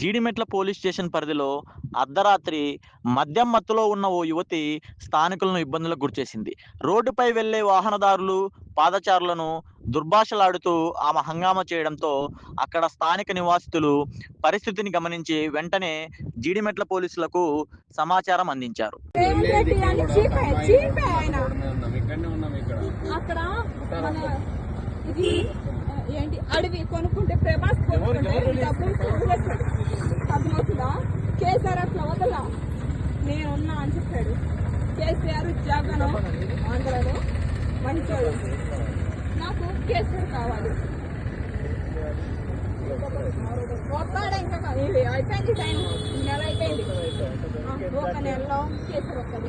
Jeedimetla police station పరిధిలో అర్ధరాత్రి మద్యం మత్తులో ఉన్న ఓ యువతి స్థానికులను ఇబ్బందులకు గురిచేసింది. రోడ్డుపై వెళ్ళే వాహనదారులు పాదచారులను దుర్భాషలాడుతూ ఆమె హంగామా చేయడంతో అక్కడ స్థానిక నివాసితులు పరిస్థితిని గమనించి వెంటనే జీడిమెట్ల పోలీసులకు సమాచారం అందించారు. అక్కడ ఇది ఏంటి అడవి కొనుక్కుంటే ప్రభాస్ కొనుక్కుంటే డబ్బులు జగన్ ఆంధ్రలో మంచోడు నాకు కేసీఆర్ కావాలి. వస్తాడా ఇంకా అయిపోయింది టైం. నెల అయిపోయింది. ఒక నెలలో కేసీఆర్ వస్తుంది.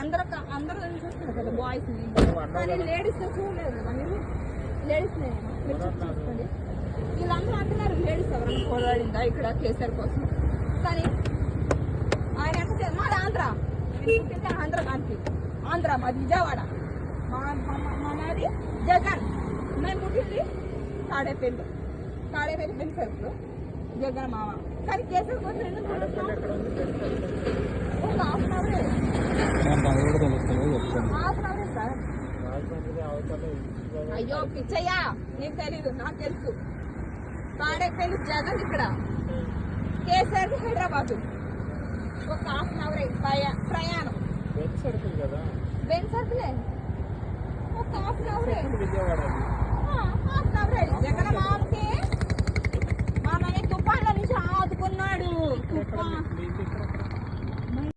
అందరూ అందరూ చూస్తారు కదా బాయ్స్ కానీ లేడీస్ చూడలేదు కదా మీరు. లేడీస్ మీరు చేసుకోండి. వీళ్ళందరూ అంటున్నారు లేడీస్ ఎవరైనా పోరాడిందా ఇక్కడ కేసీఆర్ కోసం? కానీ ఆయన ఎంత మాది ఆంధ్ర. పుట్టింది ఆంధ్ర కాంతి ఆంధ్ర మాది విజయవాడ. మా మా- మా- మా నాది జగన్. మేము పుట్టింది తాడేపల్లి. తాడేపల్లి బెనిఫిట్ జగన్ మామ. కానీ కేసీఆర్ కోసం ఎందుకు? ఒక హాఫ్ అన్ అవరే. హాఫ్ అన్ అవరే సార్. అయ్యో పిచ్చయ్యా నీకు తెలీదు నాకు తెలుసు. తాడేపల్లి జగన్ ఇక్కడ. కేసీఆర్ హైదరాబాద్. ఒక హాఫ్ అన్ అవర్ ప్రయాణం. బెంచ్ సర్కిల్ కదా? బెన్ సర్కిలే? ఒక హాఫ్ అన్ అవరే హాఫ్ అన్ అవరే జగన్ మామకి మామని తుఫాన్ల నుంచి ఆదుకున్నాడు. తుఫాన్